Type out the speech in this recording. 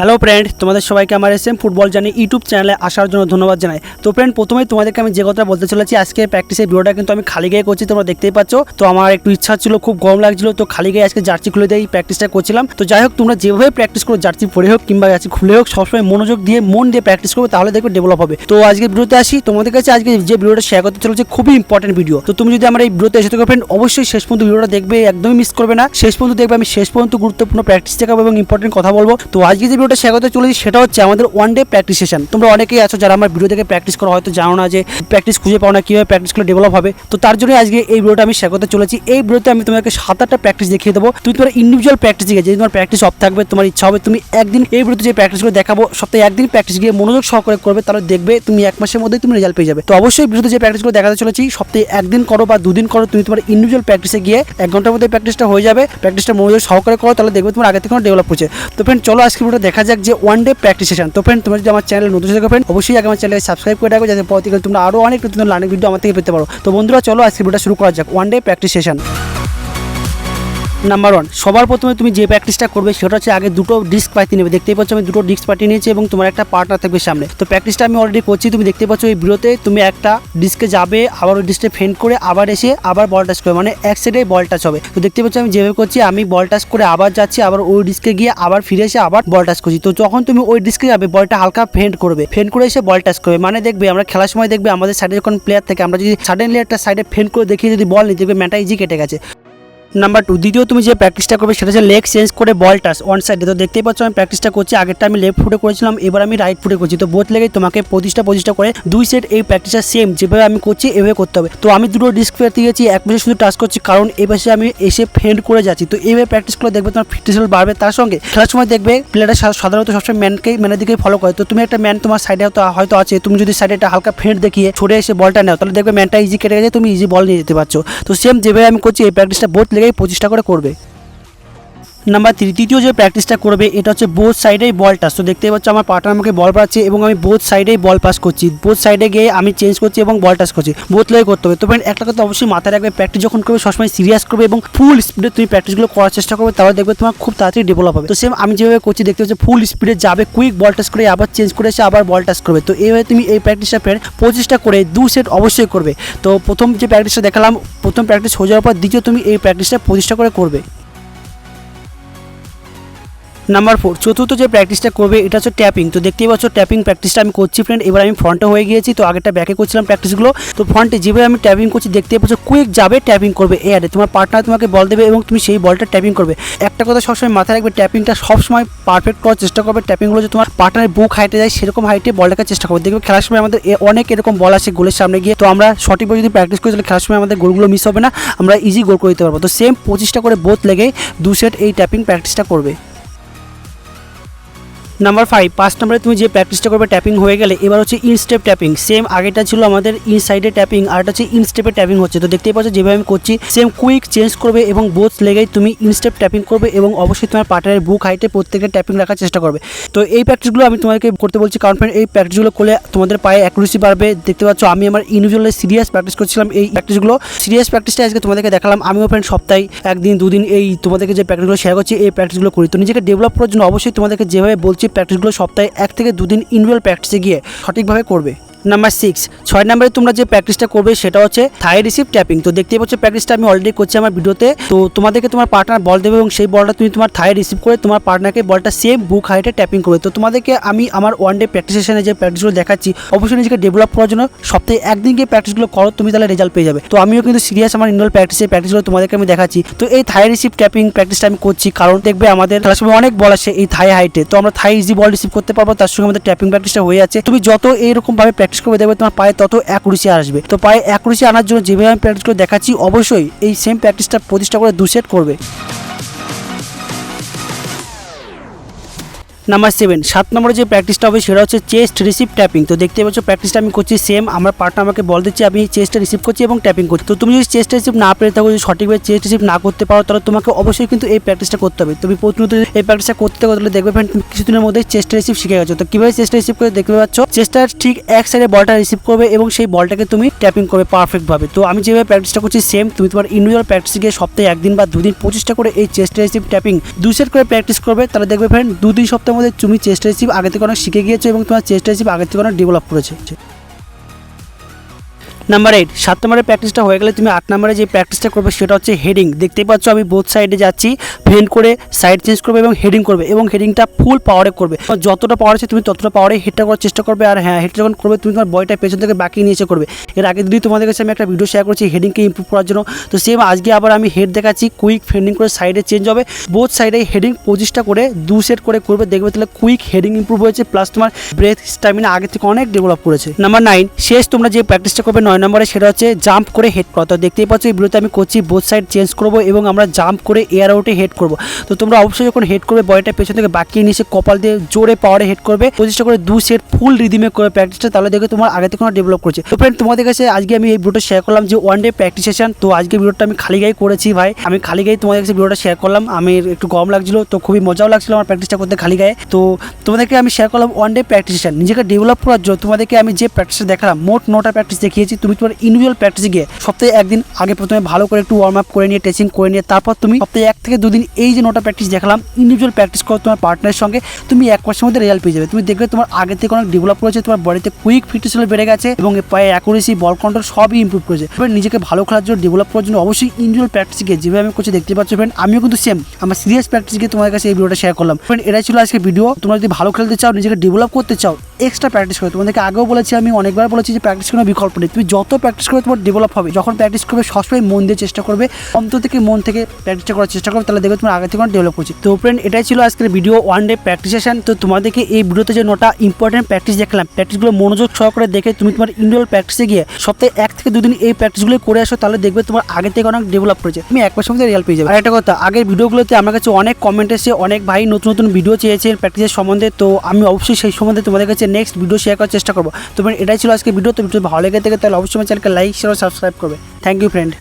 Hello friend তোমাদের সবাইকে আমার এস এম ফুটবল জানি ইউটিউব চ্যানেলে আসার জন্য ধন্যবাদ জানাই। তো ফ্রেন্ড প্রথমেই তোমাদেরকে আমি যে কথা বলতে চলেছি আজকে প্র্যাকটিসের ভিডিওটা কিন্তু আমি খালি গায়ে করছি, তোমরা দেখতেই পাচ্ছ। তো আমার একটু ইচ্ছা ছিল, খুব গরম লাগছিল, তো খালি গায়ে আজকে জার্সি খুলে দিয়ে প্র্যাকটিসটা করছিলাম। তো যাই হোক, তোমরা যেভাবে প্র্যাকটিস করো, জার্সি পরে হোক কিংবা জার্সি খুলে হোক, সবসময় মনোযোগ দিয়ে, মন দিয়ে প্র্যাকটিস করবে, তাহলে দেখবে ডেভেলপ হবে। তো আজকে ভিডিওতে আসি। তোমাদের কাছে আজকে যে ভিডিওটা শেয়ার করতে চলেছে, খুবই ইম্পর্টেন্ট ভিডিও তো তুমি যদি আমার এই ভিডিওতে এসে থাকো ফ্রেন্ড অবশ্যই শেষ পর্যন্ত ভিডিওটা দেখবে, একদমই মিস করবে না। শেষ পর্যন্ত দেখবে, আমি শেষ পর্যন্ত গুরুত্বপূর্ণ প্র্যাকটিস দেখাবো এবং ইম্পর্টেন্ট কথা বলব। তো আজকে যে শেয়ার করতে চলেছি সেটা হচ্ছে আমাদের ওয়ান ডে প্র্যাকটিস সেশন তোমরা অনেকেই আছো যারা আমার ভিডিও থেকে প্র্যাকটিস করো, হয়তো জানো না যে প্র্যাকটিস খুঁজে পাও না, কীভাবে প্র্যাকটিস করলে ডেভেলপ হবে। তো তার জন্য আজকে এই ভিডিওটা আমি করতে চলেছি। এই ভিডিওতে আমি তোমাকে সাত আটটা প্র্যাকটিস দেখিয়ে দেবো। তুমি তোমার ইন্ডিভিজুয়াল প্র্যাকটিস গিয়ে যদি তোমার প্র্যাকটিস অফ থাকবে, তোমার ইচ্ছা হবে তুমি একদিন এই ভিডিওতে যে প্র্যাকটিসগুলো দেখাবো, সপ্তাহে একদিন প্র্যাকটিস গিয়ে মনোযোগ সহকারে করবে, তাহলে দেখবে তুমি এক মাসের মধ্যেই তুমি রেজাল্ট পেয়ে যাবে। তো অবশ্যই ভিডিওতে যে প্র্যাকটিসগুলো দেখাতে চলেছি, সপ্তাহে একদিন করো বা দুদিন করো, তুমি তোমার ইন্ডিভিজুয়াল প্র্যাকটিসে গিয়ে এক ঘণ্টার মধ্যে প্র্যাকটিসটা হয়ে যাবে। প্র্যাকটিসটা মনোযোগ সহকারে করো, তাহলে দেখবে তোমার আগে থেকে ডেভেলপ হচ্ছে। তো ফ্রেন্ড চলো আজকে ভিডিওটা দেখা যাক যে ওয়ান ডে প্র্যাকটিস সেশন তো ফ্রেন্ড তোমরা যদি আমার চ্যানেল নতুন থাকে ফ্রেন্ড অবশ্যই আগে আমার চ্যানেলে সাবস্ক্রাইব করে রাখো যাতে পরবর্তীকালে তোমরা আরও অনেক নতুন লার্নিং ভিডিও আমার থেকে পেতে পারো। তো বন্ধুরা, চলো আজকে ভিডিওটা শুরু করা যাক one day practice session number one সবার প্রথমে তুমি যে প্র্যাকটিসটা করবে সেটা হচ্ছে আগে দুটো ডিস্ক পাইতে নেবে। দেখতেই পাচ্ছ আমি দুটো ডিস্ক পাঠিয়ে নিয়েছি এবং তোমার একটা পার্টনার থাকবে সামনে। তো প্র্যাকটিসটা আমি অলরেডি করছি, তুমি দেখতে পাচ্ছ এই বিরতে তুমি একটা ডিস্কে যাবে, আবার ওই ডিস্কে ফেন্ট করে আবার এসে আবার বল টাচ করবে। মানে এক সাইডে বল টাচ হবে। তো দেখতে পাচ্ছ আমি যেভাবে করছি, আমি বল টাচ করে আবার যাচ্ছি, আবার ওই ডিস্কে গিয়ে আবার ফিরে এসে আবার বল টাচ করছি। তো যখন তুমি ওই ডিস্কে যাবে বলটা হালকা ফেন্ট করবে। ফেন্ট করে এসে বল টাচ করবে। মানে দেখবে আমরা খেলার সময় দেখবে আমাদের সাইডে যখন প্লেয়ার থাকে, আমরা যদি সাডেনলি একটা সাইডে ফেন্ট করে দেখিয়ে যদি বল নিই, দেখবে ম্যাটা ইজি কেটে গেছে। নাম্বার টু দ্বিতীয় তুমি যে প্র্যাকটিসটা করবে, সেটা হচ্ছে লেগ চেঞ্জ করে বল টাচ ওয়ান সাইডে তো দেখতেই পাচ্ছ, আমি প্র্যাকটিসটা করছি, আগেরটা আমি লেফট ফুটে করেছিলাম, এবার আমি রাইট ফুটে করছি। তো বোথ লেগে তোমাকে পঁচিশটা পঁচিশটা করে দুই সেট এই প্র্যাকটিসটা সেম যেভাবে আমি করছি, এভাবে করতে হবে। তো আমি দুটো ডিস্ক ফেরতে গেছি এক পাশে শুধু টাচ করছি, কারণ এই পাশে আমি এসে ফেন্ড করে যাচ্ছি। তো এইভাবে প্র্যাকটিস করে দেখবে, তোমার ফিটনেস বাড়বে। তার সঙ্গে খেলার সময় দেখবে প্লেয়াররা সাধারণত সবসময় ম্যানকে ম্যানের দিকেই ফলো করে। তো তুমি একটা ম্যান তোমার সাইডে হয়তো আছে, তুমি যদি সাইডে একটা হালকা ফেন্ট দেখিয়ে ছড়ে এসে বলটা নাও, তাহলে দেখবে ম্যানটা ইজি কেটে গেছে, তুমি ইজি বল নিয়ে যেতে পারছ। তো সেম যেভাবে আমি করছি, এই প্র্যাকটিসটা বোথ লেগেই পঁচিশটা করে করবে। নাম্বার থ্রি তৃতীয় যে প্র্যাকটিসটা করবে, এটা হচ্ছে বোথ সাইডেই বল টাচ তো দেখতেই পাচ্ছ, আমার পার্টনার আমাকে বল পাচ্ছে এবং আমি বোথ সাইডেই বল পাস করছি। বোথ সাইডে গিয়ে আমি চেঞ্জ করছি এবং বল টাচ করছি। বোথ লেগে করতে হবে। তো ফ্রেন্ড একটা কথা অবশ্যই মাথায় রাখবে প্র্যাকটিস যখন করবে, সবসময় সিরিয়াস করবে এবং ফুল স্পিডে তুমি প্র্যাকটিসগুলো করার চেষ্টা করবে, তাহলে দেখবে তোমার খুব তাড়াতাড়ি ডেভেলপ হবে। তো সেম আমি যেভাবে করছি, দেখতে পাচ্ছি ফুল স্পিডে যাবে কুইক বল টাচ করে, আবার চেঞ্জ করে এসে আবার বল টাচ করবে। তো এইভাবে তুমি এই প্র্যাকটিসটা ফের পঁচিশটা করে, দু সেট অবশ্যই করবে। তো প্রথম যে প্র্যাকটিসটা দেখালাম, প্রথম প্র্যাকটিস হয়ে যাওয়ার পর দ্বিতীয় তুমি এই প্র্যাকটিসটা পঁচিশটা করে করবে। Number four. চতুর্থ যে প্র্যাকটিসটা করবে, এটা হচ্ছে ট্যাপিং তো দেখতেই পাচ্ছ ট্যাপিং প্র্যাকটিসটা আমি করছি ফ্রেন্ড এবার আমি ফ্রন্টে হয়ে গিয়েছি, তো আগেরটা ব্যাকে করছিলাম প্র্যাকটিসগুলো তো ফ্রন্টে যেভাবে আমি ট্যাপিং করছি, দেখতেই পাচ্ছ কুইক যাবে ট্যাপিং করবে এয়ারে তোমার পার্টনার তোমাকে বল দেবে এবং তুমি সেই বলটা ট্যাপিং করবে। একটা কথা সবসময় মাথায় রাখবে ট্যাপিংটা সবসময় পারফেক্ট করার চেষ্টা করবে। ট্যাপিংগুলো যে তোমার পার্টনারের বুক হাইটে যায়, সেরকম হাইটে বল রাখার চেষ্টা করবে। দেখবে খেলার সময় আমাদের অনেক এরকম বল আসে গোলের সামনে গিয়ে। তো আমরা সঠিকভাবে যদি প্র্যাকটিস করি, তাহলে খেলার সময় আমাদের গোলগুলো মিস হবে না। আমরা ইজি গোল করে দিতে পারব। তো সেম পঁচিশটা করে বোথ লেগে দু সেট এই ট্যাপিং প্র্যাকটিসটা করবে। নাম্বার ফাইভ পাঁচ নম্বরে তুমি যে প্র্যাকটিসটা করবে ট্যাপিং হয়ে গেলে, এবার হচ্ছে ইন স্টেপ ট্যাপিং সেম আগেটা ছিল আমাদের ইন সাইডে ট্যাপিং আর হচ্ছে ইন স্টেপে ট্যাপিং হচ্ছে। তো দেখতেই পাচ্ছ যেভাবে আমি করছি সেম কুইক চেঞ্জ করবে এবং বোথ লেগেই তুমি ইন স্টেপ ট্যাপিং করবে এবং অবশ্যই তোমার পার্টনারের বুক হাইটে প্রত্যেকে ট্যাপিং রাখার চেষ্টা করবে। তো এই প্র্যাকটিসগুলো আমি তোমাকে করতে বলছি, কারণ ফ্রেন্ড এই প্র্যাকটিসগুলো করলে তোমাদের পায়ে অ্যাকুরেসি বাড়বে। দেখতে পাচ্ছ আমি আমার ইন্ডিভিজুয়ালি সিরিয়াস প্র্যাকটিস করছিলাম এই প্র্যাকটিসগুলো সিরিয়াস প্র্যাকটিসটা আজকে তোমাদেরকে দেখালাম। আমিও ফ্রেন্ড সপ্তাহে একদিন, দুদিন এই তোমাদেরকে যে প্র্যাকটিসগুলো শেয়ার করছি, এই প্র্যাকটিসগুলো করি। তো নিজেকে ডেভেলপ করার জন্য অবশ্যই তোমাদেরকে যেভাবে বলছি প্র্যাকটিসগুলো সপ্তাহে এক থেকে দুদিন ইনভেল প্র্যাকটিসে গিয়ে সঠিকভাবে করবে। নাম্বার সিক্স ছয় নম্বরে তোমরা যে প্র্যাকটিসটা করবে সেটা হচ্ছে থাই রিসিভ ট্যাপিং তো দেখতে পাচ্ছ প্র্যাকটিসটা আমি অলরেডি করছি আমার ভিডিওতে তো তোমাদেরকে তোমার পার্টনার বল দেবে এবং সেই বলটা তুমি তোমার থাই রিসিভ করে তোমার পার্টনারকে বলটা সেম বুক হাইটে ট্যাপিং করবে। তো তোমাদেরকে আমি আমার ওয়ান ডে প্র্যাকটিস সেশনে যে প্র্যাকটিসগুলো দেখাচ্ছি, অবশ্যই নিজেকে ডেভেলপ করার জন্য সপ্তাহে একদিন গিয়ে প্র্যাকটিসগুলো করো, তুমি তাহলে রেজাল্ট পেয়ে যাবে। তো আমিও কিন্তু সিরিয়াস আমার ইন্ডোর প্র্যাকটিসে প্র্যাকটিসগুলো তোমাদেরকে আমি দেখাচ্ছি। তো এই থাই রিসিভ ট্যাপিং প্র্যাকটিসটা আমি করছি। কারণ দেখবে আমাদের খেলার সময় অনেক বল আসে এই থাই হাইটে তো আমরা থাই ইজি বল রিসিভ করতে পারব, তার সঙ্গে আমাদের ট্যাপিং প্র্যাকটিসটা হয়ে যাচ্ছে। তুমি যত এইরকম ভাবে প্র্যাকটিস করবে, দেখবে তোমার পায়ে তত অ্যাকুরেসি আসবে। তো পায়ে অ্যাকুরেসি আনার জন্য যেভাবে আমি প্র্যাকটিস করে দেখাচ্ছি, অবশ্যই এই সেম প্র্যাকটিসটা প্রতিষ্ঠা করে দু সেট করবে। নাম্বার সেভেন সাত নম্বরে যে প্র্যাকটিসটা হবে সেটা হচ্ছে চেস্ট রিসিভ ট্যাপিং তো দেখতে পাচ্ছ প্র্যাকটিসটা আমি করছি সেম আমার পার্টনার আমাকে বল দিচ্ছে, আমি চেস্টটা রিসিভ করছি এবং ট্যাপিং করছি। তো তুমি যদি চেস্ট রিসিভ না পেরে থাকো, যদি সঠিকভাবে চেস্ট রিসিভ না করতে পারো, তাহলে তোমাকে অবশ্যই কিন্তু এই প্র্যাকটিসটা করতে হবে। তুমি যদি এই প্র্যাকটিসটা করতে থাকো, তাহলে দেখবে ফ্রেন্ড তুমি কিছুদিনের মধ্যে চেস্ট রিসিভ শিখে গেছো। তো কীভাবে চেস্ট রিসিভ করে দেখতে পাচ্ছ? চেস্টার ঠিক এক সাইডে বলটা রিসিভ করবে এবং সেই বলটাকে তুমি ট্যাপিং করবে পারফেক্টভাবে তো আমি যেভাবে প্র্যাকটিসটা করছি সেম তুমি তোমার ইন্ডিভিজুয়াল প্র্যাকটিস গিয়ে সপ্তাহে একদিন বা দুদিন পঁচিশটা করে এই চেস্ট রিসিভ ট্যাপিং দু সেট করে প্র্যাকটিস করবে, তাহলে দেখবে ফ্রেন্ড দু তিন সপ্তাহের মধ্যে তুমি চেস্ট রিসিভ আগে থেকে অনেক শিখে গিয়েছো এবং তোমার চেস্ট রিসিভ আগে থেকে অনেক ডেভেলপ করেছে। নাম্বার এইট সাত নম্বরের প্র্যাকটিসটা হয়ে গেলে তুমি আট নম্বরে যে প্র্যাকটিসটা করবে সেটা হচ্ছে হেডিং দেখতেই পাচ্ছ, আমি বোথ সাইডে যাচ্ছি ফেন্ড করে সাইড চেঞ্জ করবে এবং হেডিং করবে এবং হেডিংটা ফুল পাওয়ারে করবে। যতটা পাওয়ার আছে তুমি ততটা পাওয়ারে হেডটা করার চেষ্টা করবে, আর হ্যাঁ হেডটা যখন করবে, তুমি তোমার বয়টা পেছন থেকে বাকি নিয়ে এসে করবে। এর আগে যদি তোমাদের কাছে আমি একটা ভিডিও শেয়ার করছি হেডিংকে ইম্প্রুভ করার জন্য। তো সেম আজকে আবার আমি হেড দেখাচ্ছি কুইক ফেন্ডিং করে সাইডে চেঞ্জ হবে। বোথ সাইডে হেডিং পঁচিশটা করে দু সেট করে করবে, দেখবে তাহলে কুইক হেডিং ইম্প্রুভ হয়েছে প্লাস তোমার ব্রেথ স্টামিনা আগে থেকে অনেক ডেভেলপ করেছে। নাম্বার নাইন শেষ তোমরা যে প্র্যাকটিসটা করবে, নয় নম্বরে সেটা হচ্ছে জাম্প করে হেড করা। তো দেখতেই পাচ্ছ এই ভিডিওতে আমি করছি বোথ সাইড চেঞ্জ করব এবং আমরা জাম্প করে এয়ার আউটে হেড করব। তো তোমরা অবশ্যই যখন হেড করবে বয়টা পেছন থেকে বাকিয়ে নিয়ে কপাল দিয়ে জোরে পাওয়ারে হেড করবে। পঁচিশটা করে দু সেট ফুল রিদিমে করে প্র্যাকটিসটা তাহলে দেখবে তোমার আগে থেকে ডেভেলপ করছে। তো ফ্রেন্ড তোমাদের কাছে আজকে আমি এই ভিডিওটা শেয়ার করলাম যে ওয়ান ডে প্র্যাকটিস সেশন তো আজকে ভিডিওটা আমি খালি গায়ে করেছি ভাই। আমি খালি গায়ে তোমাদের কাছে ভিডিওটা শেয়ার করলাম। আমি একটু গরম লাগছিল, তো খুবই মজাও লাগছিল আমার প্র্যাকটিসটা করতে খালি গায়ে। তো তোমাদেরকে আমি শেয়ার করলাম ওয়ান ডে প্র্যাকটিস নিজেকে ডেভেলপ করার জন্য তোমাদেরকে আমি যে প্র্যাকটিসটা দেখালাম, মোট নটা প্র্যাকটিস দেখিয়েছি। তুমি তোমার ইন্ডিভিজুয়াল প্র্যাকটিসে গিয়ে সপ্তাহে একদিন আগে প্রথমে ভালো করে একটু ওয়ার্ম আপ করে নিয়ে টেচিং করে নিয়ে, তারপর তুমি সপ্তাহে এক থেকে দুদিন এই যে নটা প্র্যাকটিস দেখালাম ইন্ডিভিজুয়াল প্র্যাকটিস করো তোমার পার্টনারের সঙ্গে, তুমি এক মাসের মধ্যে রেজাল্ট পেয়ে যাবে। তুমি দেখবে তোমার আগে থেকে অনেক ডেভেলপ করেছে, তোমার বডিতে কুইক ফিটনেস বেড়ে গেছে এবং পায়ে অ্যাকুরেসি বল কন্ট্রোল সবই ইমপ্রুভ করেছে। এবার নিজেকে ভালো খেলার জন্য ডেভেলপ করার জন্য অবশ্যই ইন্ডিভিজুয়াল প্র্যাকটিস গিয়ে যেভাবে আমি করছি দেখতে পাচ্ছ ফ্রেন্ড আমিও কিন্তু সেম আমার সিরিয়াস প্র্যাকটিস গিয়ে তোমার কাছে এই ভিডিওটা শেয়ার করলাম। ফ্রেন্ড এটাই ছিল আজকে ভিডিও তোমরা যদি ভালো খেলতে চাও, নিজেকে ডেভেলপ করতে চাও এক্সট্রা প্র্যাকটিস করে। তোমাদেরকে আগেও বলেছি, আমি অনেকবার বলেছি যে প্র্যাকটিস কোনো বিকল্প নেই। তুমি যত প্র্যাকটিস করবে তোমার ডেভেলপ হবে, যখন প্র্যাকটিস করবে, সবসময় মন দিয়ে চেষ্টা করবে, অন্তর থেকে মন থেকে প্র্যাকটিসটা করার চেষ্টা করবে, তাহলে দেখবে তোমার আগে থেকে ডেভেলপ করছে তো ফ্রেন্ড এটাই ছিল আজকের video one day practice session তো তোমাদেরকে এই ভিডিওতে যে নটা ইম্পর্টেন্ট প্র্যাকটিস দেখলাম প্র্যাকটিসগুলো মনোযোগ সহকারে দেখে তুমি তোমার ইন্ডিভিজুয়াল প্র্যাকটিসে গিয়ে সপ্তাহে এক থেকে দুদিন এই প্র্যাকটিসগুলো করে আসো, তাহলে দেখবে তোমার আগে থেকে অনেক ডেভেলপ করেছে। তুমি এক মাসের মধ্যে রেজাল্ট পেয়ে যাবে। আর একটা কথা, আগের ভিডিওগুলোতে আমার কাছে অনেক কমেন্ট এসে অনেক ভাই নতুন নতুন ভিডিও চেয়েছেন প্র্যাকটিসের সম্বন্ধে, তো আমি অবশ্যই সেই সম্বন্ধে তোমাদের কাছে নেক্সট ভিডিও শেয়ার করার চেষ্টা করব। তো এটাই ছিল আজকে ভিডিও তো ভিডিও ভালো লেগে থাকে তাহলে অবশ্যই আমার চ্যানেলকে লাইক শেয়ার সাবস্ক্রাইব করবে। Thank you friend